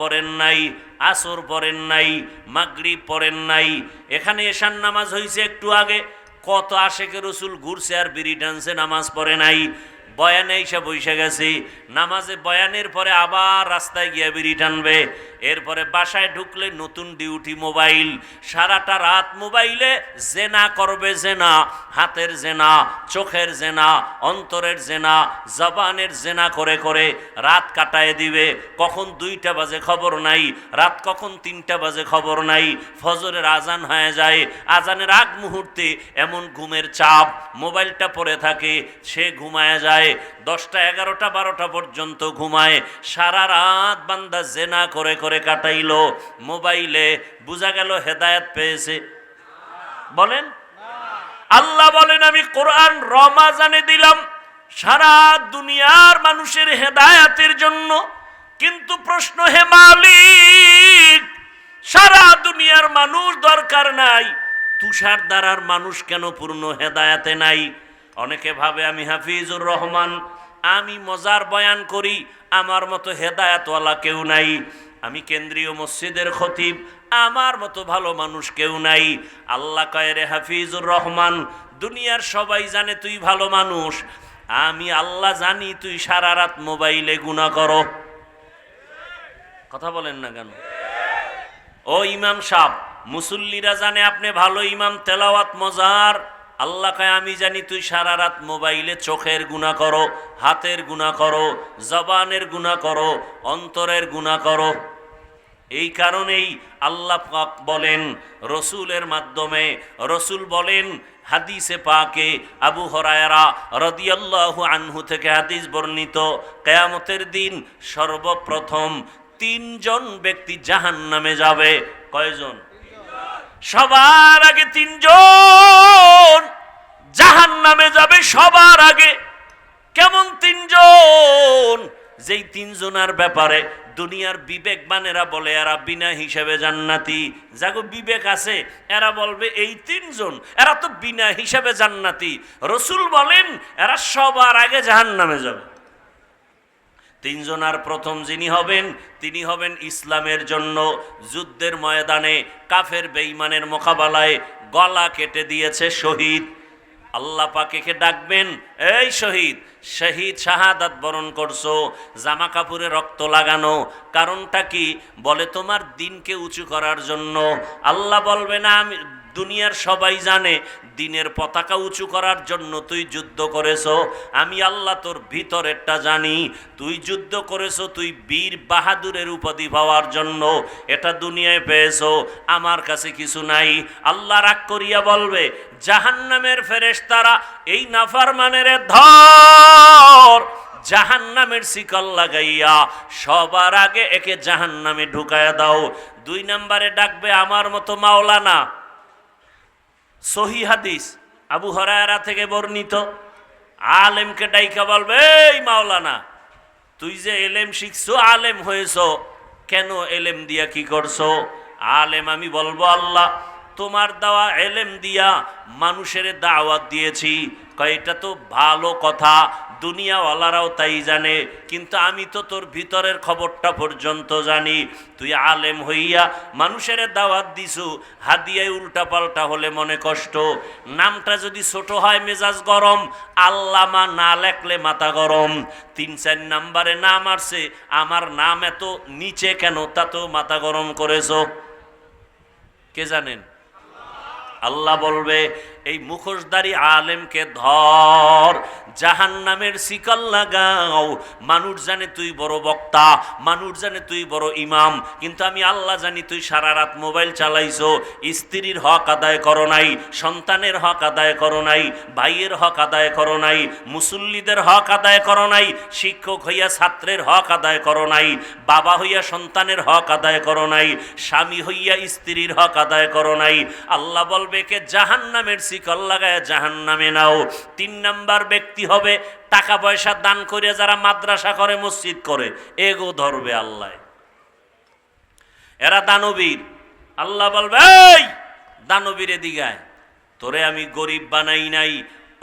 পড়েন নাই, আসর পড়েন নাই, মাগরিব পড়েন নাই, এখানে এশান নামাজ হয়েছে একটু আগে, কত আশেকে রসুল ঘুরছে আর বিড়ি ডান্সে নামাজ পড়ে নাই। বয়ানে এসে বসে গেছি। নামাজে বয়ানের পরে আবার রাস্তায় গিয়ে বিড়ি টানবে। এরপরে বাসায় ঢুকলে নতুন ডিউটি মোবাইল। সারাটা রাত মোবাইলে জেনা করবে জেনা, হাতের জেনা, চোখের জেনা, অন্তরের জেনা, জবানের জেনা করে করে রাত কাটায় দিবে। কখন দুইটা বাজে খবর নাই, রাত কখন তিনটা বাজে খবর নাই, ফজরের আজান হয়ে যায়। আজানের আগ মুহূর্তে এমন ঘুমের চাপ, মোবাইলটা পড়ে থাকে, সে ঘুমায় যায়। দশটা, এগারোটা, বারোটা পর্যন্ত ঘুমায়। সারা রাত বান্দা জেনা করে করে কাটাইলো, মোবাইলে বোঝা গেল হেদায়েত পেয়েছে। বলেন? আল্লাহ বলেন, আমি কোরআন রমাজানে দিলাম, সারা দুনিয়ার মানুষের হেদায়াতের জন্য। কিন্তু প্রশ্ন, হে মালিক, সারা দুনিয়ার মানুষ দরকার নাই তুষার দ্বারার মানুষ কেন পূর্ণ হেদায়াতে নাই? অনেকে ভাবে আমি হাফিজুর রহমান, আমি মজার বয়ান করি, আমার মতো হেদায়াতওয়ালা কেউ নাই, আমি কেন্দ্রীয় মসজিদের খতিব, আমার মতো ভালো মানুষ কেউ নাই। আল্লাহ কয়েরে হাফিজুর রহমান, দুনিয়ার সবাই জানে তুই ভালো মানুষ, আমি আল্লাহ জানি তুই সারা রাত মোবাইলে গুণা করো। কথা বলেন না কেন? ও ইমাম সাহ মুসল্লিরা জানে আপনি ভালো ইমাম, তেলাওয়াত মজার। আল্লাহ আমি জানি তুই সারা রাত মোবাইলে চোখের গুণা করো, হাতের গুণা করো, জবানের গুণা করো, অন্তরের গুণা করো। এই কারণেই আল্লাহ পাক বলেন, রসুলের মাধ্যমে, রসুল বলেন, হাদিসে পাকে আবু হরায়রা রদিয়াল্লাহু আনহু থেকে হাদিস বর্ণিত, কেয়ামতের দিন সর্বপ্রথম তিনজন ব্যক্তি জাহান নামে যাবে। কয়জন? সবার আগে তিনজন। জাহান নামে যাবে সবার আগে। কেমন তিনজন? যেই তিনজনার ব্যাপারে দুনিয়ার বিবেকবানেরা বলে, এরা বিনা হিসাবে জান্নাতি। যাগো বিবেক আছে। এরা বলবে, এই তিনজন, এরা তো বিনা হিসাবে জান্নাতি। রসুল বলেন, এরা সবার আগে জাহান নামে যাবে। তিনজনার প্রথম যিনি হবেন, তিনি হবেন ইসলামের জন্য যুদ্ধের ময়দানে কাফের বেঈমানের মোকাবেলায় গলা কেটে দিয়েছে শহীদ। আল্লাহ পাকেকে ডাকবেন, এই শহীদ শহীদ শাহাদাত বরণ করছ, জামা কাপড়ে রক্ত লাগানো, কারণটা কি? বলে তোমার দিনকে উঁচু করার জন্য। আল্লাহ বলবে না আমি দুনিয়ার সবাই জানে, দিনের পতাকা উঁচু করার জন্য তুই যুদ্ধ করেছ। আমি আল্লাহ তোর ভিতরেরটা জানি, তুই যুদ্ধ করেছ, তুই বীর বাহাদুরের উপাধি পাওয়ার জন্য। এটা দুনিয়ায় পেয়েছ, আমার কাছে কিছু নাই। আল্লাহ রাগ করিয়া বলবে, জাহান্নামের ফেরেশতারা, এই নাফারমানের ধর। জাহান্নামের শিকল লাগাইয়া সবার আগে একে জাহান্নামে ঢুকায়া দাও। দুই নম্বরে ডাকবে, আমার মতো মাওলানা। সহি হাদিস। আবু হরায়রা থেকে বর্ণিত। আলেমকে ডাইকা বলবে, এই মাওলানা, তুই যে এলেম শিখছো, আলেম হয়েছ, কেন এলেম দিয়া কি করছ? আলেম, আমি বলব, আল্লাহ, তোমার দেওয়া এলেম দিয়া মানুষের দাওয়াত দিয়েছি। কয়, এটা তো ভালো কথা দুনিয়াওয়ালারাও তাই জানে, কিন্তু আমি তো তোর ভিতরের খবরটা পর্যন্ত জানি। তুই আলেম হইয়া মানুষের দাওয়াত দিছু, হাদিয়ায় উল্টা পাল্টা হলে মনে কষ্ট। নামটা যদি ছোট হয় মেজাজ গরম, আল্লামা না লেখলে মাথা গরম। তিন চার নাম্বারে নাম আসছে, আমার নাম এত নিচে কেন তা তো মাথা গরম করেছ। কে জানেন? আল্লাহ বলবে এই মুখোশদারি আলেমকে ধর জাহান নামের শিকল লাগাও। মানুষ জানে তুই বড় বক্তা, মানুষ জানে তুই বড় ইমাম, কিন্তু আমি আল্লাহ জানি তুই সারা রাত মোবাইল চালাইছো, স্ত্রীর হক আদায় করো নাই, সন্তানের হক আদায় করো নাই, ভাইয়ের হক আদায় করো নাই, মুসল্লিদের হক আদায় করো নাই, শিক্ষক হইয়া ছাত্রের হক আদায় করো নাই, বাবা হইয়া সন্তানের হক আদায় করো নাই, স্বামী হইয়া স্ত্রীর হক আদায় করো নাই। আল্লাহ বলবে কে জাহান নামের শিকল লাগায় জাহান নামে নাও। তিন নাম্বার ব্যক্তি হবে, টাকা পয়সা দান করে যারা মাদ্রাসা করে, মসজিদ করে। এগো ধরবে আল্লাহ। এরা দানবীর। আল্লাহ বলবে দানবীরে দিগায় তোরে আমি গরিব বানাই নাই।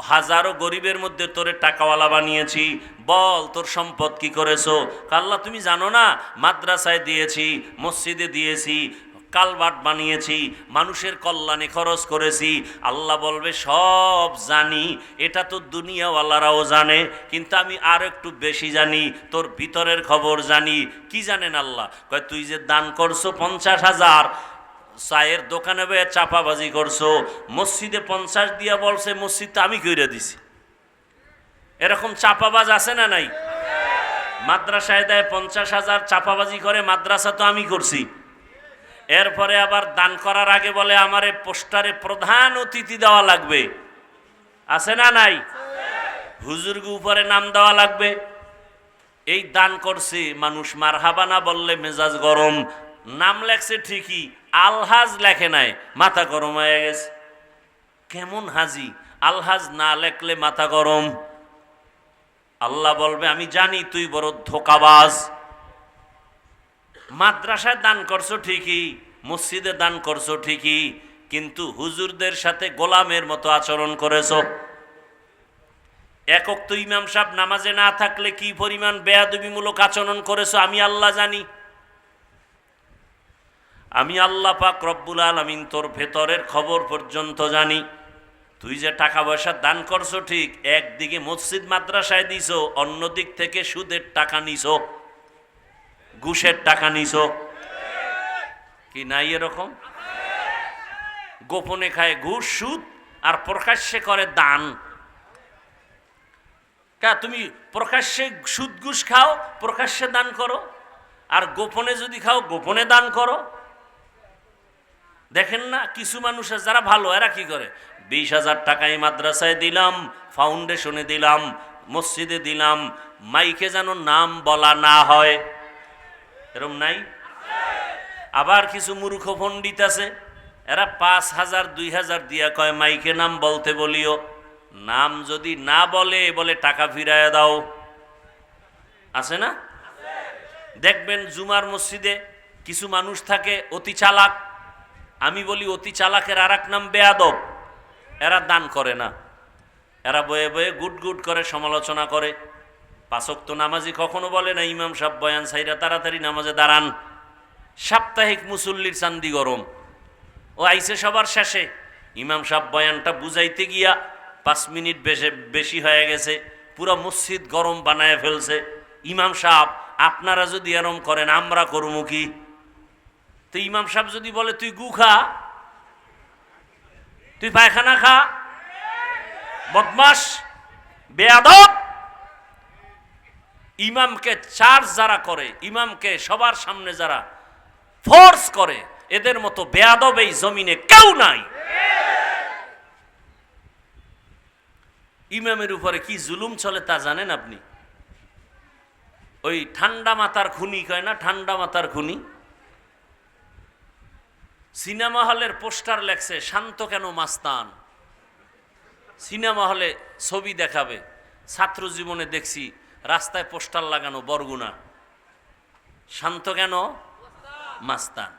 হাজারো গরিবের মধ্যে তোরে টাকাওয়ালা বানিয়েছি। বল, তোর সম্পদ কি করেছ? আল্লাহ, তুমি জানো না, মাদ্রাসায় দিয়েছি, মসজিদে দিয়েছি। কালবাট বানিয়েছি, মানুষের কল্যাণে খরচ করেছি। আল্লাহ বলবে, সব জানি, এটা তো দুনিয়াওয়ালারাও জানে, কিন্তু আমি আর একটু বেশি জানি, তোর ভিতরের খবর জানি। কি জানেন আল্লাহ? কয়, তুই যে দান করছ পঞ্চাশ হাজার, চায়ের দোকানে বয়ে চাপাবাজি করছ, মসজিদে পঞ্চাশ দিয়া বলছে মসজিদটা আমি কইরে দিছি। এরকম চাপাবাজ আছে না নাই? মাদ্রাসায় দেয় পঞ্চাশ হাজার, চাপাবাজি করে, মাদ্রাসা তো আমি করছি। এরপরে আবার দান করার আগে বলে, আমারে পোস্টারে প্রধান অতিথি দেওয়া লাগবে। আছে না নাই? হুজুরকে উপরে নাম দেওয়া লাগবে। এই দান করছে মানুষ, মারহাবা না বললে মেজাজ গরম। নাম লেখছে ঠিকই, আলহাজ লেখে নাই, মাথা গরম হয়ে গেছে। কেমন হাজি? আলহাজ না লেখলে মাথা গরম। আল্লাহ বলবে, আমি জানি তুই বড় ধোকাবাজ। মাদ্রাসায় দান করছ ঠিকই, মসজিদে দান করছ ঠিকই, কিন্তু হুজুরদের সাথে গোলামের মতো আচরণ করেছ। একক তো ইমাম সাহেব নামাজে না থাকলে কি পরিমাণ বেয়াদবিমূলক আচরণ করেছ, আমি আল্লাহ জানি। আমি আল্লাহ পাক রব্বুল আলমিন তোর ভেতরের খবর পর্যন্ত জানি। তুই যে টাকা পয়সা দান করছ ঠিক, একদিকে মসজিদ মাদ্রাসায় দিছো অন্য দিক থেকে সুদের টাকা নিছো। ঘুষের টাকা নিছো? কি নাই এরকম? গোপনে খায় ঘুষ, সুদ আর প্রকাশ্যে করে দান। কা, তুমি প্রকাশ্যে সুদ, ঘুষ খাও, প্রকাশ্যে দান করো? আর গোপনে যদি খাও, গোপনে দান করো? দেখেন না, কিছু মানুষ আছে যারা ভালো, এরা কি করে? বিশ হাজার টাকা এই মাদ্রাসায় দিলাম ফাউন্ডেশনে দিলাম, মসজিদে দিলাম, মাইকে যেন নাম বলা না হয়। এরম নাই? আবার কিছু মূর্খ পণ্ডিত আছে, এরা পাঁচ হাজার, দুই হাজার দিয়া কয়, মাইকে নাম বলতে বলিও, নাম যদি না বলে বলে টাকা ফিরায় দাও। আছে না? দেখবেন জুমার মসজিদে কিছু মানুষ থাকে, অতি চালাক। আমি বলি, অতি চালাকের আর নাম বেয়াদব। এরা দান করে না। এরা বয়ে বয়ে গুট গুট করে সমালোচনা করে। পাচক তো নামাজি কখনো বলে না, ইমাম সাহ বয়ান সাইরা তাড়াতাড়ি নামাজে দাঁড়ান। সাপ্তাহিক মুসল্লির চান্দি গরম। ও আইসে সবার শেষে। ইমাম সাহ বয়ানটা বুঝাইতে গিয়া পাঁচ মিনিট বেশি বেশি হয়ে গেছে। পুরো মসজিদ গরম বানায় ফেলছে। ইমাম সাহ আপনারা যদি এরম করেন, আমরা করব কি? তো ইমাম সাহেব যদি বলে, তুই গু খা। তুই পায়খানা খা। বদমাস বেয়াদব। ইমামকে চার্জ যারা করে, ইমামকে সবার সামনে যারা ফোর্স করে, এদের মতো বেয়াদব এই জমিনে কেউ নাই। ইমামের উপরে কি জুলুম চলে তা জানেন আপনি? ওই ঠান্ডা মাথার খুনি কয় না, ঠান্ডা মাথার খুনি? সিনেমা হলের পোস্টার লেখছে, শান্ত কেন মাস্তান? সিনেমা হলে ছবি দেখাবে, ছাত্র জীবনে দেখছি রাস্তায় পোস্টার লাগানো, বরগুনা। শান্ত কেন? মাস্তান।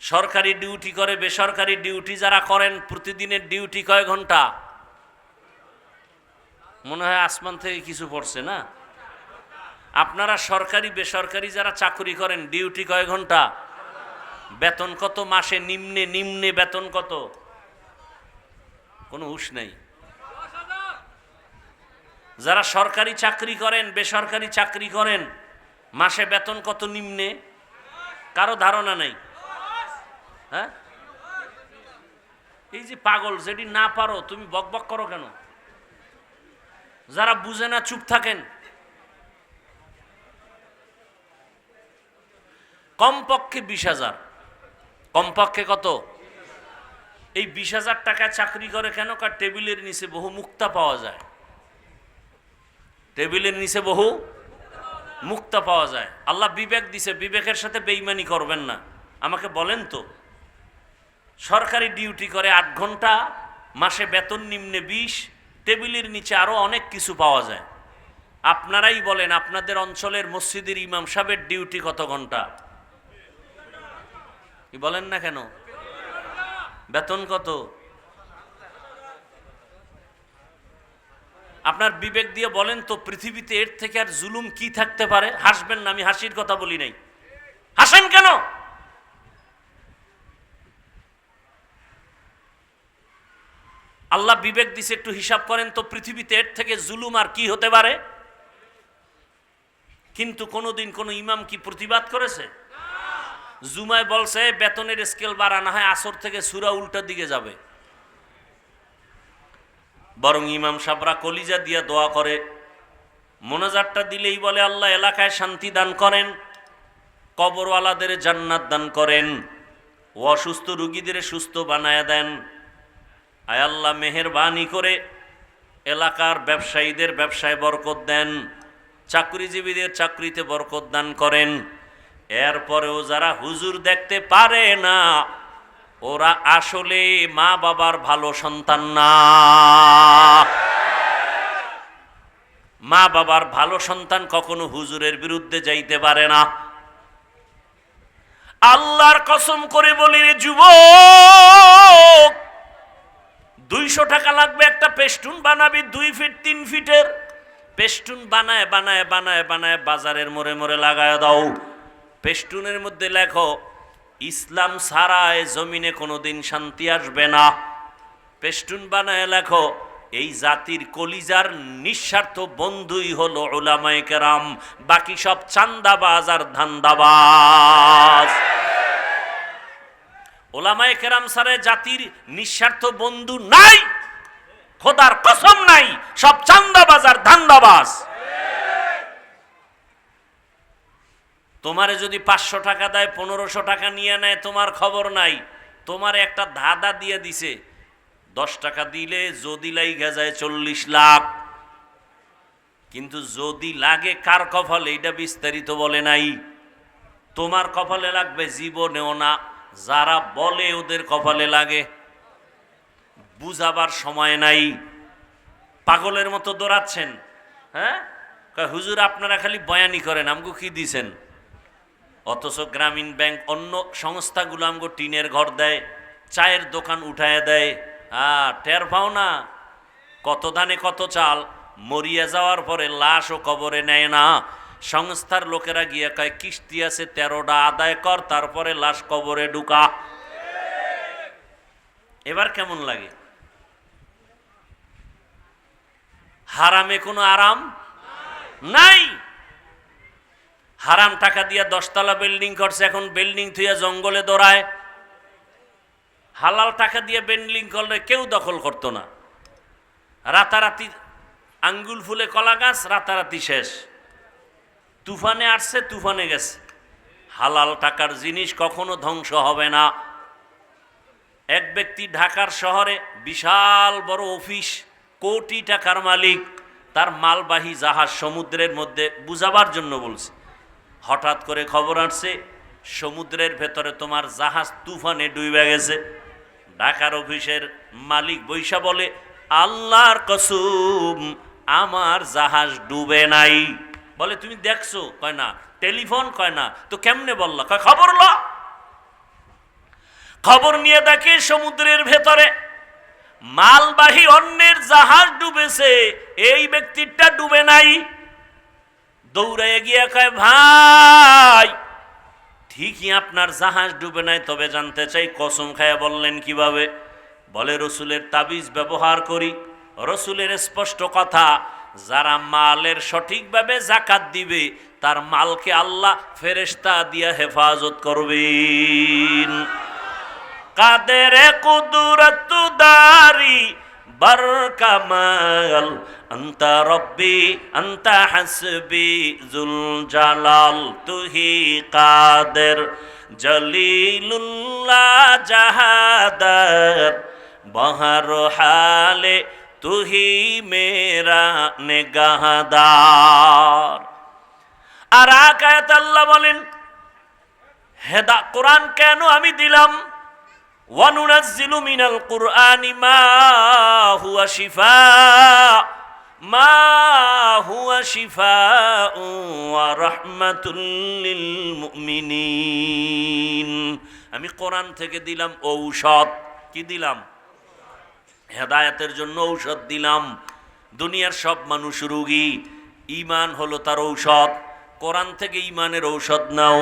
সরকারি ডিউটি করে, বেসরকারি ডিউটি যারা করেন, প্রতিদিনের ডিউটি কয় ঘণ্টা? মনে হয় আসমান থেকে কিছু পড়ছে, না? আপনারা সরকারি, বেসরকারি যারা চাকরি করেন, ডিউটি কয় ঘণ্টা? বেতন কত মাসে? নিম্নে নিম্নে বেতন কত? কোনো হুশ নেই। যারা সরকারি চাকরি করেন, বেসরকারি চাকরি করেন, মাসে বেতন কত নিম্নে? কারও ধারণা নেই। হ্যাঁ? এই যে পাগল যেটি না পারো, তুমি বক বক করো কেন? যারা বুঝে না, চুপ থাকেন। কমপক্ষে বিশ হাজার। কমপক্ষে কত? এই বিশ হাজার টাকা চাকরি করে কেন? কার টেবিলের নিচে বহু মুক্তা পাওয়া যায়। টেবিলের নিচে বহু মুক্তা পাওয়া যায়। আল্লাহ বিবেক দিছে, বিবেকের সাথে বেইমানি করবেন না। আমাকে বলেন তো, সরকারি ডিউটি করে আট ঘণ্টা, মাসে বেতন নিম্নে বিশ, টেবিলের নিচে আরও অনেক কিছু পাওয়া যায়। আপনারাই বলেন, আপনাদের অঞ্চলের মসজিদের ইমাম সাহেবের ডিউটি কত ঘণ্টা? বলেন না কেন? বেতন কত? আপনার বিবেক দিয়ে বলেন তো পৃথিবীতে এর থেকে আর জুলুম কি থাকতে পারে? হাসবেন না আমি হাসির কথা বলি নাই। হাসেন কেন? আল্লাহ বিবেক দিছে একটু হিসাব করেন তো পৃথিবীতে এর থেকে জুলুম আর কি হতে পারে? কিন্তু কোনোদিন কোনো ইমাম কি প্রতিবাদ করেছে? জুমায় বলছে বেতনের স্কেল বাড়ানো হয় আসর থেকে সুরা উল্টার দিকে যাবে। বরং ইমাম সাবরা কলিজা দিয়া দোয়া করে। মোনাজারটা দিলেই বলে, আল্লাহ এলাকায় শান্তি দান করেন, কবরওয়ালাদের জান্নাত দান করেন, অসুস্থ রুগীদের সুস্থ বানায় দেন। আয় আল্লাহ, মেহেরবানি করে এলাকার ব্যবসায়ীদের ব্যবসায় বরকত দেন, চাকরিজীবীদের চাকরিতে বরকত দান করেন। এরপরেও যারা হুজুর দেখতে পারে না ওরা আসলে মা বাবার ভালো সন্তান না। মা বাবার ভালো সন্তান কখনো হুজুরের বিরুদ্ধে যাইতে পারে না। আল্লাহর কসম করে বলি রে যুবক, দুইশো টাকা লাগবে একটা পেস্টুন বানাবি, দুই ফিট, তিন ফিটের। পেস্টুন বানায় বানায় বানায় বানায় বাজারের মোড়ে মোড়ে লাগায় দাও। পেস্টুনের মধ্যে লেখো ইসলাম ছাড়ায় জমিনে কোনোদিন শান্তি আসবে না। পেস্টুন বানায় লেখো, এই জাতির কলিজার নিঃস্বার্থ বন্ধুই হলো ওলামায়ে কেরাম, বাকি সব চান্দাবাজ আর ধান্দাবাজ। ওলামায়ে কেরাম সারে জাতির নিঃস্বার্থ বন্ধু নাই, খোদার কসম নাই, সব চান্দাবাজ আর ধান্দাবাজ। তোমারে যদি পাঁচশো টাকা দেয়, পনেরোশো টাকা নিয়ে নেয়, তোমার খবর নাই। তোমার একটা ধাঁধা দিয়ে দিছে। দশ টাকা দিলে যদি লাইগা যায় চল্লিশ লাখ। কিন্তু যদি লাগে কার কপালে, এটা বিস্তারিত বলে নাই। তোমার কপালে লাগবে, জীবনেও না। যারা বলে, ওদের কপালে লাগে। বুঝাবার সময় নাই। পাগলের মতো দৌড়াচ্ছেন হ্যাঁ? হুজুর, আপনারা খালি বয়ানি করেন, আমগো কি দিছেন? অথচ গ্রামীণ ব্যাংক অন্য সংস্থাগুলো আমগো টিনের ঘর দেয়, চায়ের দোকান উঠায় দেয়। হ্যাঁ টের পাও না? কত দানে কত চাল, মরিয়া যাওয়ার পরে লাশ ও কবরে নেয় না। সংস্থার লোকেরা গিয়ে কয়, কিস্তি আছে তেরোটা আদায় কর, তারপরে লাশ কবরে ঢুকা। এবার কেমন লাগে? হারামে কোনো আরাম? নাই! হারাম টাকা দিয়া দশতলা বিল্ডিং করছে, এখন বিল্ডিং থুইয়া জঙ্গলে দৌড়ায়। হালাল টাকা দিয়ে বিল্ডিং করলে কেউ দখল করতো না। রাতারাতি আঙ্গুল ফুলে কলা গাছ, রাতারাতি শেষ। তুফানে আসছে, তুফানে গেছে। হালাল টাকার জিনিস কখনো ধ্বংস হবে না। এক ব্যক্তি ঢাকার শহরে বিশাল বড় অফিস, কোটি টাকার মালিক, তার মালবাহী জাহাজ সমুদ্রের মধ্যে বুঝাবার জন্য বলছে। হঠাৎ করে খবর আসছে, সমুদ্রের ভেতরে তোমার জাহাজ তুফানে ডুবে গেছে। ঢাকার অফিসের মালিক বৈশা বলে, আল্লাহর কসুম, আমার জাহাজ ডুবে নাই। বলে, তুমি দেখছ? কয়, না। টেলিফোন? কয়, না। তো কেমনে বললা? কয়, খবর ল। খবর নিয়ে দেখে সমুদ্রের ভেতরে মালবাহী অন্যের জাহাজ ডুবেছে, এই ব্যক্তিটা ডুবে নাই। দৌড়ে গিয়ে কয়, ভাই, ঠিকই আপনার জাহাজ ডুবে নাই, তবে জানতে চাই কসম খায়া বললেন কীভাবে? বলে, রসুলের তাবিজ ব্যবহার করি। রসুলের স্পষ্ট কথা, যারা মালের সঠিকভাবে জাকাত দিবে, তার মালকে আল্লাহ ফেরেস্তা দিয়া হেফাজত করবেন। কাদের কুদরত দারি বর কামাল আন্তা রব্বি, আন্তা হাসবি জুল জালাল তুহি কাদের, জলিলুল্লাহ জাহাদার, বহর হালে তুহি মেরা নেগাহদার। আর আকায়াত আল্লাহ বলেন, হেদা কোরআন কেন আমি দিলাম? وننزل من القرآن ما هو شفاء ما هو شفاء ورحمة للمؤمنين আমি কোরআন থেকে দিলাম ঔষধ কি দিলাম হেদায়াতের জন্য ঔষধ দিলাম দুনিয়ার সব মানুষ রুগী ইমান হলো তার ঔষধ কোরআন থেকে ইমানের ঔষধ নাও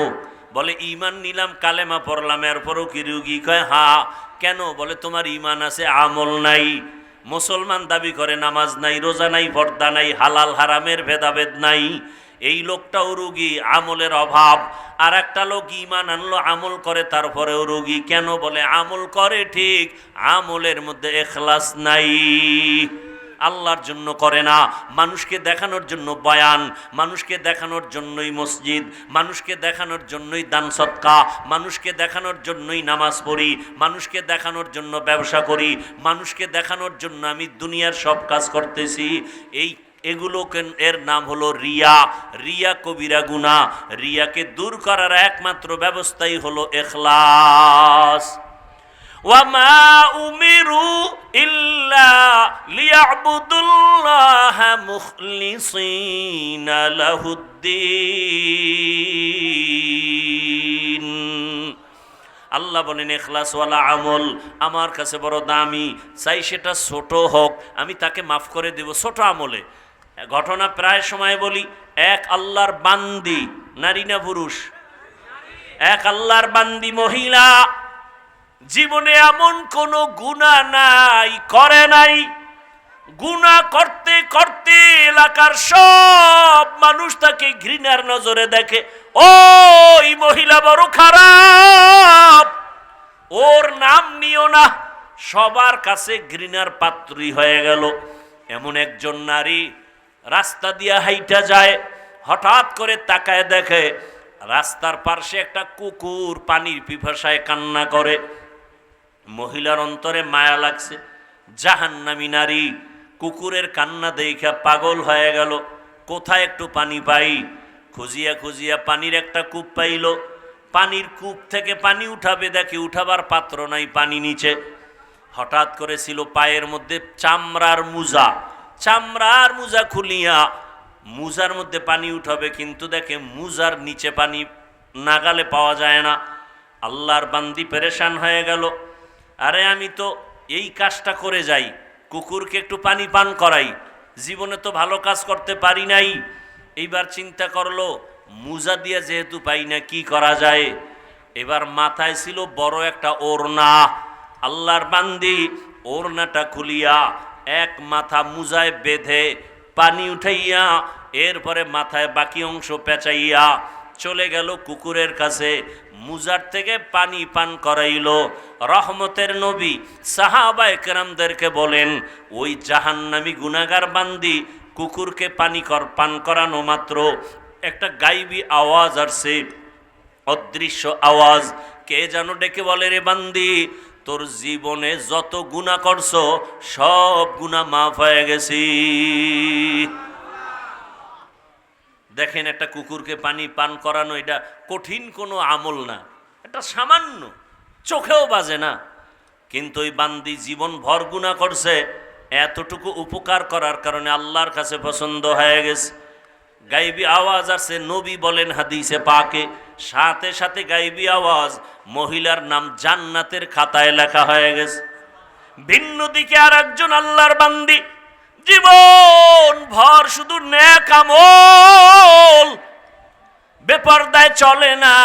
বলে ইমান নিলাম, কালেমা পড়লাম। এরপরও কি রুগী কয়, হা, কেন? বলে, তোমার ইমান আছে, আমল নাই। মুসলমান দাবি করে, নামাজ নাই, রোজা নাই, পর্দা নাই, হালাল, হারামের ভেদাভেদ নাই। এই লোকটাও রুগী, আমলের অভাব। আর একটা লোক ইমান আনলো, আমল করে, তারপরেও রুগী। কেন বলে, আমল করে ঠিক, আমলের মধ্যে এখলাস নাই। আল্লাহর জন্য করে না। মানুষকে দেখানোর জন্য বয়ান, মানুষকে দেখানোর জন্যই মসজিদ, মানুষকে দেখানোর জন্যই দান সৎকা মানুষকে দেখানোর জন্যই নামাজ পড়ি, মানুষকে দেখানোর জন্য ব্যবসা করি, মানুষকে দেখানোর জন্য আমি দুনিয়ার সব কাজ করতেছি। এই এগুলো এর নাম হলো রিয়া। রিয়া কবিরা গুনা রিয়াকে দূর করার একমাত্র ব্যবস্থাই হলো এখলাস। وما أمروا إلا ليعبدوا الله مخلصين له الدين আল্লাহ বলেন এখলাসওয়ালা আমল আমার কাছে বড় দামি চাই সেটা ছোট হোক আমি তাকে মাফ করে দেব ছোট আমলে ঘটনা প্রায় সময় বলি এক আল্লাহর বান্দি নারী না পুরুষ এক আল্লাহর বান্দি মহিলা জীবনে এমন কোনো গুণা নাই, করে নাই। গুণা করতে করতে এলাকার সব মানুষ তাকে ঘৃণার নজরে দেখে, ওই মহিলা বড় খারাপ, ওর নাম নিও না। সবার কাছে ঘৃণার পাত্রী হয়ে গেল। এমন একজন নারী রাস্তা দিয়া হাইটা যায়, হঠাৎ করে তাকায় দেখে, রাস্তার পার্শ্বে একটা কুকুর পানির পিপাসায় কান্না করে। মহিলার অন্তরে মায়া লাগছে। জাহান্নামী নারী, কুকুরের কান্না দেখা পাগল হয়ে গেল। কোথায় একটু পানি পাই? খুঁজিয়া খুঁজিয়া পানির একটা কূপ পাইল। পানির কূপ থেকে পানি উঠাবে দেখে উঠাবার পাত্র নাই পানি নিচে। হঠাৎ করে ছিল পায়ের মধ্যে চামড়ার মুজা। চামড়ার মুজা খুলিয়া মুজার মধ্যে পানি উঠাবে কিন্তু দেখে মুজার নিচে পানি নাগালে পাওয়া যায় না। আল্লাহর বান্দি পেরেশান হয়ে গেল। আরে আমি তো এই কাজটা করে যাই, কুকুরকে একটু পানি পান করাই। জীবনে তো ভালো কাজ করতে পারি নাই। এইবার চিন্তা করল, মুজা দিয়ে যেহেতু পাই না, কি করা যায়? এবার মাথায় ছিল বড় একটা ওড়না। আল্লাহর বান্দি, ওড়নাটা খুলিয়া এক মাথা মুজায় বেঁধে পানি উঠাইয়া, এরপরে মাথায় বাকি অংশ পেঁচাইয়া চলে গেল কুকুরের কাছে। মুজার থেকে পানি পান করাইল। রহমতের নবী সাহাবা একরামদেরকে বলেন, ওই জাহান্নামী গুনাগার বান্দি কুকুরকে পানি কর, পান করানো মাত্র। একটা গাইবি আওয়াজ আসছে, অদৃশ্য আওয়াজ। কে যেন ডেকে বলে, রে বান্দি, তোর জীবনে যত গুণা করছ, সব গুণা মাফ হয়ে গেছি। দেখেন একটা কুকুরকে পানি পান করানো এটা কঠিন কোনো আমল না। এটা সামান্য, চোখেও বাজে না। কিন্তু ওই বান্দি জীবন ভর গুণা করছে, এতটুকু উপকার করার কারণে আল্লাহর কাছে পছন্দ হয়ে গেছে। গাইবি আওয়াজ আছে নবী বলেন হাদিসে পাকে, সাথে সাথে গাইবি আওয়াজ, মহিলার নাম জান্নাতের খাতায় লেখা হয়ে গেছে। ভিন্ন দিকে আর একজন আল্লাহর বান্দি জীবন ভর শুধু ন্যাক আমল। বেপরদায় চলে না,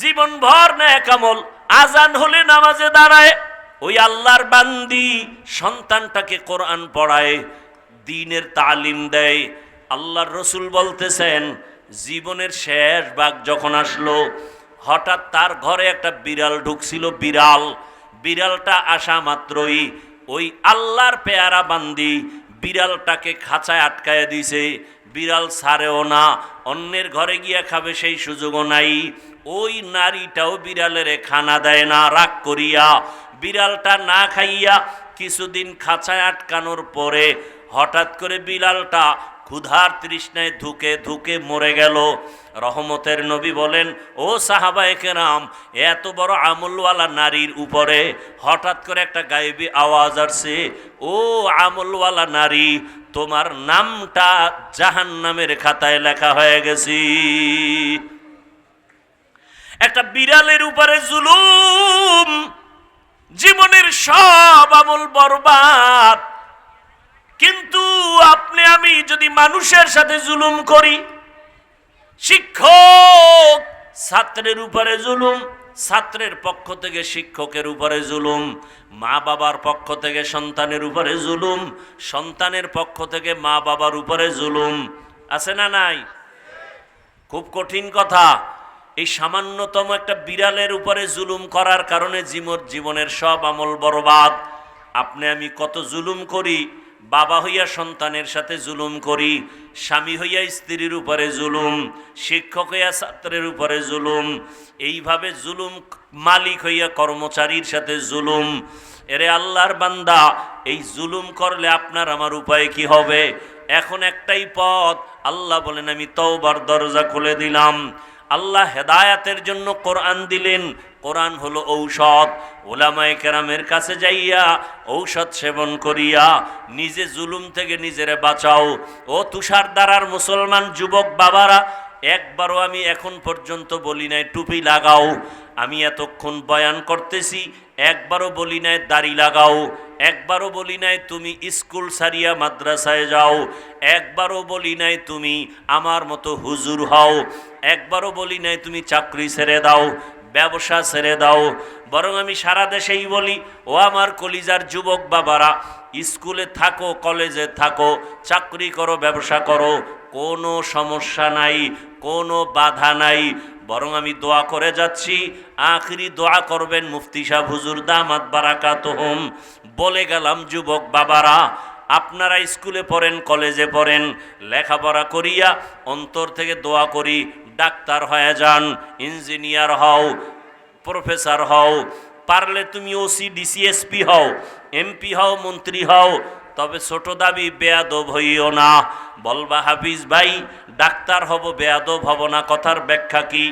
জীবন ভর ন্যাক আমল। আজান হলে নামাজে দাঁড়ায়, ওই আল্লাহর বান্দি সন্তানটাকে কোরআন পড়ায়, দিনের তালিম দেয়। আল্লাহর রসুল বলতেছেন, জীবনের শেষ ভাগ যখন আসলো, হঠাৎ তার ঘরে একটা বিড়াল ঢুকছিল, বিড়াল। বিড়ালটা আসা মাত্রই ওই আল্লাহর পেয়ারা বান্দি বিড়ালটাকে খাঁচায় আটকায় দিছে। বিড়াল ছাড়েও না, অন্যের ঘরে গিয়া খাবে সেই সুযোগও নাই। ওই নারীটাও বিড়ালের খানা দেয় না, রাগ করিয়া। বিড়ালটা না খাইয়া কিছুদিন খাঁচায় আটকানোর পরে হঠাৎ করে বিড়ালটা ক্ষুধার তৃষ্ণায় ধুকে ধুকে মরে গেল। রহমতের নবী বলেন, ও সাহাবায়ে কেরাম, এত বড় আমলওয়ালা নারীর উপরে হঠাৎ করে একটা গায়েবী আওয়াজ আসছে। ও আমলওয়ালা নারী, তোমার নামটা জাহান নামের খাতায় লেখা হয়ে গেছি। একটা বিড়ালের উপরে জুলুম, জীবনের সব আমল বরবাদ। কিন্তু আপনি, আমি যদি মানুষের সাথে জুলুম করি, শিক্ষক ছাত্রের উপরে জুলুম, ছাত্রের পক্ষ থেকে শিক্ষকের উপরে জুলুম মা বাবার পক্ষ থেকে সন্তানের উপরে জুলুম, সন্তানের পক্ষ থেকে মা বাবার উপরে জুলুম, আছে না নাই? খুব কঠিন কথা। এই সামান্যতম একটা বিড়ালের উপরে জুলুম করার কারণে জীবন, জীবনের সব আমল বরবাদ। আপনি, আমি কত জুলুম করি বাবা হইয়া সন্তানের সাথে জুলুম করি, স্বামী হইয়া স্ত্রীর উপরে জুলুম, শিক্ষক হইয়া ছাত্রের উপরে জুলুম, এইভাবে জুলুম মালিক হইয়া কর্মচারীর সাথে জুলুম। এরে আল্লাহর বান্দা, এই জুলুম করলে আপনার আমার উপায় কি হবে? এখন একটাই পথ, আল্লাহ বলেন, আমি তওবার দরজা খুলে দিলাম। আল্লাহ হেদায়াতের জন্য কোরআন দিলেন কোরআন হলো ঔষধ। ওলামায়ে কেরামের কাছে যাইয়া ঔষধ সেবন করিয়া নিজে জুলুম থেকে নিজেরে বাঁচাও। ও তুষার দ্বারার মুসলমান যুবক বাবারা, একবারও আমি এখন পর্যন্ত বলি নাই, টুপি লাগাও। আমি এতক্ষণ বয়ান করতেছি, একবারও বলি নাই, দাড়ি লাগাও। একবারও বলি নাই, তুমি স্কুল সারিয়া মাদ্রাসায় যাও। একবারও বলি নাই, তুমি আমার মতো হুজুর হও। একবারও বলি নাই, তুমি চাকরি ছেড়ে দাও। ব্যবসা ছেড়ে দাও। বরং আমি সারা দেশেই বলি, ও আমার কলিজার যুবক বাবারা, স্কুলে থাকো, কলেজে থাকো, চাকরি করো, ব্যবসা করো, কোনো সমস্যা নাই, কোনো বাধা নাই। বরং আমি দোয়া করে যাচ্ছি, আখরি দোয়া করবেন মুফতি সাহ হুজুর দামাত বারাকাত হোম বলে গেলাম, যুবক বাবারা, আপনারা স্কুলে পড়েন, কলেজে পড়েন, লেখাপড়া করিয়া অন্তর থেকে দোয়া করি ডাক্তার হয়ে যান, ইঞ্জিনিয়ার হও, প্রফেসর হও, পারলে তুমি ওসি ডিসিএসপি হও, এমপি হও, মন্ত্রী হও, তবে ছোট দাবি বেয়াদব হইও না। বলবা হাফিজ ভাই, ডাক্তার হব, বেয়াদব হব না, কথার ব্যাখ্যা কি?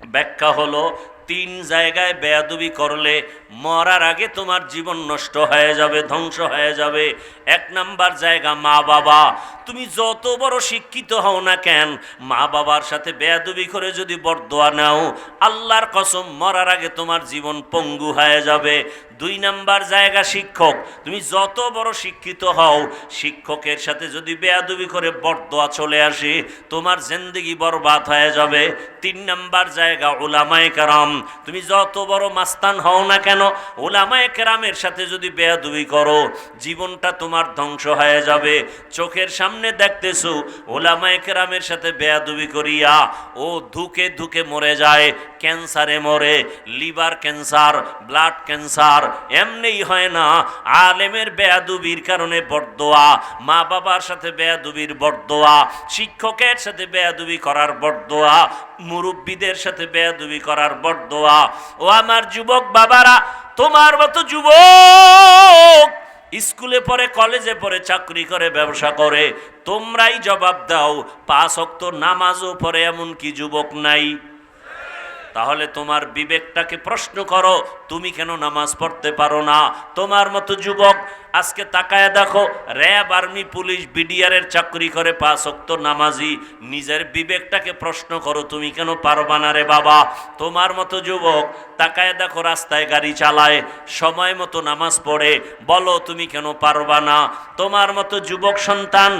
ব্যাখ্যা হলো, তিন জায়গায় বেয়াদবি করলে মরার আগে তোমার জীবন নষ্ট হয়ে যাবে, ধ্বংস হয়ে যাবে। এক নাম্বার জায়গা মা বাবা তুমি যত বড় শিক্ষিত হও না কেন, মা বাবার সাথে বেয়াদুবি করে যদি বরদোয়া নাও, আল্লাহর কসম মরার আগে তোমার জীবন পঙ্গু হয়ে যাবে। দুই নাম্বার জায়গা শিক্ষক, তুমি যত বড় শিক্ষিত হও, শিক্ষকের সাথে যদি বেয়াদুবি করে বরদোয়া চলে আসে, তোমার জিন্দগি বরবাদ হয়ে যাবে। তিন নাম্বার জায়গা ওলামায়ে কারাম, তুমি যত বড় মাস্তান হও না কেন ওলামায়ে কেরামের সাথে যদি বেয়াদুবি করো, জীবনটা তোমার ধ্বংস হয়ে যাবে। চোখের সামনে দেখতেছো ওলামায়ে কেরামের সাথে বেয়াদবি করিয়া, ও ধুকে ধুকে মরে যায়, ক্যান্সারে মরে, লিভার ক্যান্সার, ব্লাড ক্যান্সার, এমনিই হয় না। আলেমের বেয়াদুবির কারণে বরদোয়া, মা বাবার সাথে বেয়াদুবির বরদোয়া, শিক্ষকের সাথে বেয়াদুবি করার বরদোয়া, মুরব্বীদের সাথে বেয়াদুবি করার বরদোয়া। ও আমার যুবক বাবারা, তোমার মতো যুবক স্কুলে পড়ে, কলেজে পড়ে, চাকরি করে, ব্যবসা করে, তোমরাই জবাব দাও, পাঁচ অক্ত নামাজও পড়ে এমন কি যুবক নাই? তাহলে তোমার বিবেকটাকে প্রশ্ন করো তুমি কেন নামাজ পড়তে পারো না? তোমার মতো যুবক, আজকে তাকায় দেখো, র্যাব আর্মি পুলিশ বিডিআরের চাকরি করে পাঁচ অক্ত নামাজি। নিজের বিবেকটাকে প্রশ্ন করো, তুমি কেন পারবা না রে বাবা? তোমার মতো যুবক, তাকায় দেখো রাস্তায় গাড়ি চালায়, সময় মতো নামাজ পড়ে। বলো, তুমি কেন পারবা না? তোমার মতো যুবক সন্তান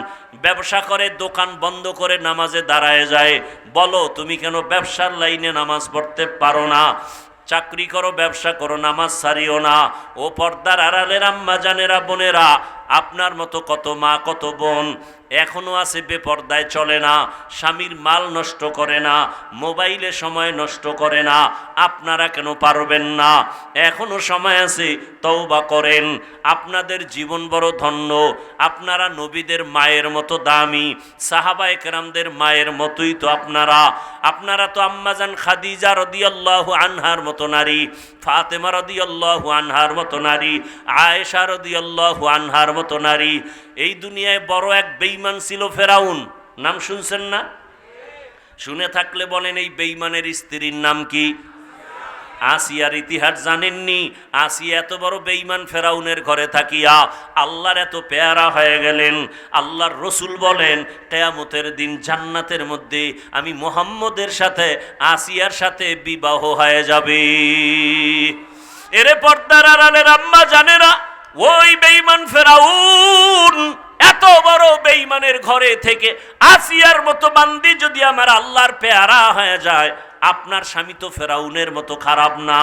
ব্যবসা করে, দোকান বন্ধ করে নামাজে দাঁড়ায় যায়। বলো, তুমি কেন ব্যবসার লাইনে নামাজ পড়তে পারো না? চাকরি করো ব্যবসা করো নামাজ সারিও না। ও পর্দার আড়ালের আম্মা জানেরা বোনেরা আপনার মতো কত মা, কত বোন এখনও আছে বেপর্দায় চলে না, স্বামীর মাল নষ্ট করে না, মোবাইলে সময় নষ্ট করে না, আপনারা কেন পারবেন না? এখনও সময় আছে, তওবা করেন। আপনাদের জীবন বড় ধন্য, আপনারা নবীদের মায়ের মতো দামি, সাহাবায়ে কেরামদের মায়ের মতোই তো আপনারা। আপনারা তো আম্মাজান খাদিজা রদিয়াল্লাহু আনহার মতো নারী, ফাতেমা রদিয়াল্লাহু আনহার মতো নারী, আয়েশা রদিয়াল্লাহু আনহার মতো নারী, এই দুনিয়ায় বড় এক বেইমান ছিল ফেরাউন। নাম শুনছেন না? শুনে থাকলে বলেন, এই বেইমানের স্ত্রীর নাম কি? আসিয়ার ইতিহাস জানেননি। আসিয়া এত বড় বেইমান ফেরাউনের ঘরে থাকিয়া আল্লাহর এত পেয়ারা হয়ে গেলেন। আল্লাহর রসুল বলেন, কেয়ামতের দিন জান্নাতের মধ্যে আমি মোহাম্মদের সাথে, আসিয়ার সাথে বিবাহ হয়ে যাবে। এরে পর্দার আড়ালের আম্মা জানেরা ওই বেইমান ফেরাউন, এত বড় বেঈমানের ঘরে থেকে আসিয়ার মতো বান্দি যদি আমার আল্লাহর পেয়ারা হয়ে যায়, আপনার স্বামী তো ফেরাউনের মতো খারাপ না।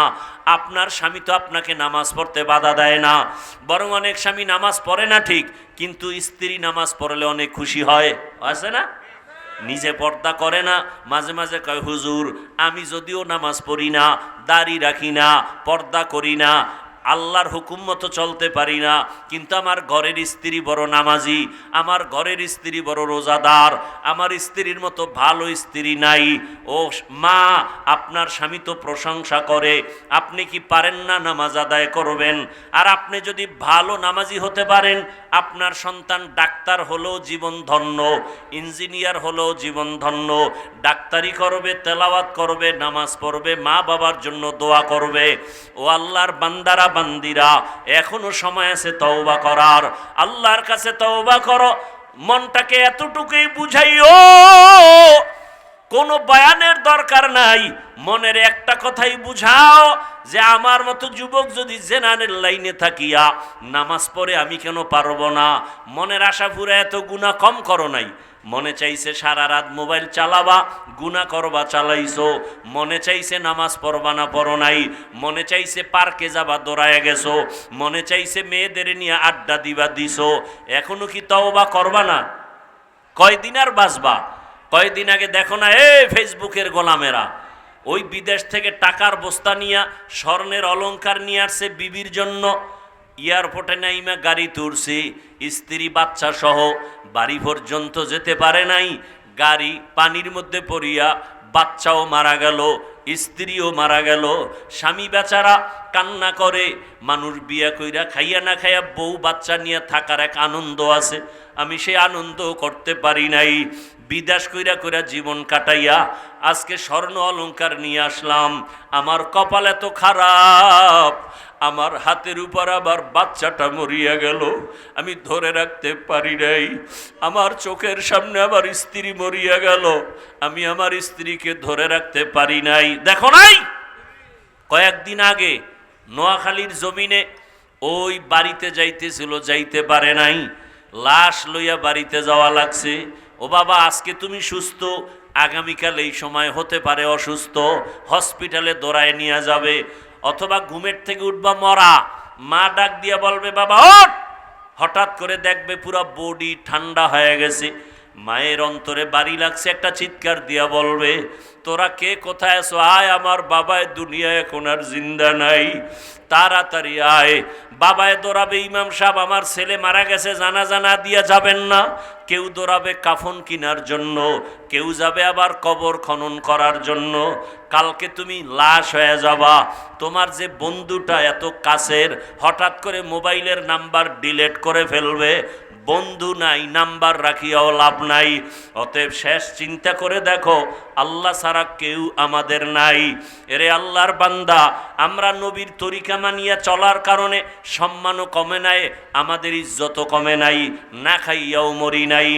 আপনার স্বামী তো আপনাকে নামাজ পড়তে বাধা দেয় না। বরং অনেক স্বামী নামাজ পড়ে না ঠিক, কিন্তু স্ত্রী নামাজ পড়লে অনেক খুশি হয়। আছে না? নিজে পর্দা করে না। মাঝে মাঝে কয়, হুজুর, আমি যদিও নামাজ পড়ি না, দাড়ি রাখি না, পর্দা করি না আল্লাহর হুকুম মতো চলতে পারি না। কিন্তু আমার ঘরের স্ত্রী বড় নামাজি, আমার ঘরের স্ত্রী বড় রোজাদার, আমার স্ত্রীর মতো ভালো স্ত্রী নাই। ও মা, আপনার স্বামী তো প্রশংসা করে, আপনি কি পারেন না নামাজ আদায় করবেন? আর আপনি যদি ভালো নামাজি হতে পারেন, আপনার সন্তান ডাক্তার হলেও জীবন ধন্য, ইঞ্জিনিয়ার হলেও জীবন ধন্য, ডাক্তারি করবে, তেলাওয়াত করবে, নামাজ পড়বে মা বাবার জন্য দোয়া করবে। ও আল্লাহর বান্দারা বান্দিরা এখনও সময় আছে তওবা করার। আল্লাহর কাছে তওবা করো, মনটাকে এতটুকুই বুঝাইও, কোনো বয়ানের দরকার নাই। মনের একটা কথাই বুঝাও, যে আমার মতো যুবক যদি জেনানের লাইনে থাকিয়া নামাজ পড়ে আমি কেন পারব না? মনের আশা পুরে এত গুণা কম করো নাই। মনে চাইছে সারা রাত মোবাইল চালাবা, গুণা করবা, চালাইছো। মনে চাইছে নামাজ পড়বা না পড়ো নাই। মনে চাইছে পার্কে যাবা, দৌড়ায় গেছো। মনে চাইছে মেয়েদের নিয়ে আড্ডা দিবা, দিছো। এখনও কি তওবা করবা না? কয়দিন আর বাঁচবা? কয়দিন আগে দেখো না এ ফেসবুকের গোলামেরা। ওই বিদেশ থেকে টাকার বস্তা নিয়ে, স্বর্ণের অলঙ্কার নিয়ে আসছে বিবির জন্য। এয়ারপোর্টে নাইমা গাড়ি তুলছে স্ত্রী, বাচ্চা সহ বাড়ি পর্যন্ত যেতে পারে নাই। গাড়ি পানির মধ্যে পড়িয়া বাচ্চাও মারা গেল, স্ত্রীও মারা গেল। স্বামী বেচারা কান্না করে, মানুষ বিয়া কইরা খাইয়া না খাইয়া বউ বাচ্চা নিয়ে থাকার এক আনন্দ আছে। আমি সেই আনন্দ করতে পারি নাই। বিদাস কইরা কইরা জীবন কাটাইয়া আজকে স্বর্ণ অলংকার নিয়ে আসলাম। আমার কপাল এত খারাপ আমার হাতের উপর আবার বাচ্চাটা মরিয়া গেল। আমি ধরে রাখতে পারি নাই। আমার চোখের সামনে আবার স্ত্রী মরিয়া গেল। আমি আমার স্ত্রীকে ধরে রাখতে পারি নাই। দেখো নাই? কয়েকদিন আগে নোয়াখালীর জমিনে ওই বাড়িতে যাইতেছিল, যাইতে পারে নাই। লাশ লইয়া বাড়িতে যাওয়া লাগছে। ও বাবা, আজকে তুমি সুস্থ? আগামীকাল এই সময় হতে পারে অসুস্থ। হসপিটালে দৌড়ায় নিয়ে যাবে। অথবা ঘুমের থেকে উঠবা মরা। মা ডাক দিয়ে বলবে, বাবা হঠাৎ করে দেখবে পুরো বডি ঠান্ডা হয়ে গেছে। মায়ের অন্তরে বাড়ি লাগছে একটা চিৎকার দিয়া বলবে, তোরা কে? কোথায় আছো? আয়, আমার বাবায় দুনিয়া এখন আর জিন্দা নাই। তাড়াতাড়ি আয়। বাবায় দৌড়াবে ইমাম সাহেব, আমার ছেলে মারা গেছে জানা জানা দিয়া যাবেন না। কেউ দৌড়াবে কাফন কিনার জন্য, কেউ যাবে আবার কবর খনন করার জন্য। কালকে তুমি লাশ হয়ে যাবা। তোমার যে বন্ধুটা এত কাছের, হঠাৎ করে মোবাইলের নাম্বার ডিলেট করে ফেলবে। বন্ধু নাই, নাম্বার রাখিয়াও লাভ নাই। অতএব শেষ চিন্তা করে দেখো, আল্লাহ ছাড়া কেউ আমাদের নাই। এরে আল্লাহর বান্দা, আমরা নবীর তরিকা মানিয়া চলার কারণে সম্মানও কমে নাই, আমাদের ইজ্জতও কমে নাই, না খাইয়াও মরি নাই।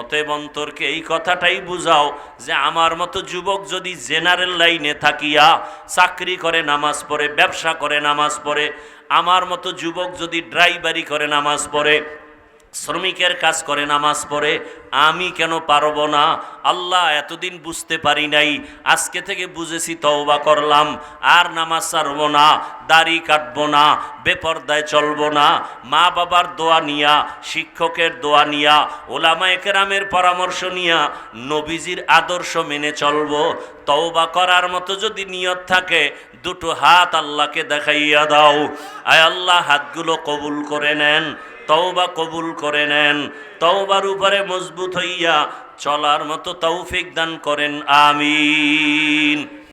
অতএব অন্তরকে এই কথাটাই বুঝাও যে আমার মতো যুবক যদি জেনারেল লাইনে থাকিয়া চাকরি করে, নামাজ পড়ে, ব্যবসা করে, নামাজ পড়ে, আমার মতো যুবক যদি ড্রাইভারি করে, নামাজ পড়ে শ্রমিকের কাজ করে নামাজ পড়ে, আমি কেন পারব না? আল্লাহ এতদিন বুঝতে পারি নাই, আজকে থেকে বুঝেছি, তওবা করলাম, আর নামাজ ছাড়বো না, দাড়ি কাটবো না, বেপর্দায় চলবো না মা বাবার দোয়া নিয়া, শিক্ষকের দোয়া নিয়া, ওলামায়ে কেরামের পরামর্শ নিয়া, নবীজির আদর্শ মেনে চলবো, তওবা করার মতো যদি নিয়ত থাকে, দুটো হাত আল্লাহকে দেখাইয়া দাও। আয় আল্লাহ, হাতগুলো কবুল করে নেন। তওবা কবুল করে নেন। তওবার উপরে মজবুত হইয়া চলার মতো তৌফিক দান করেন। আমিন।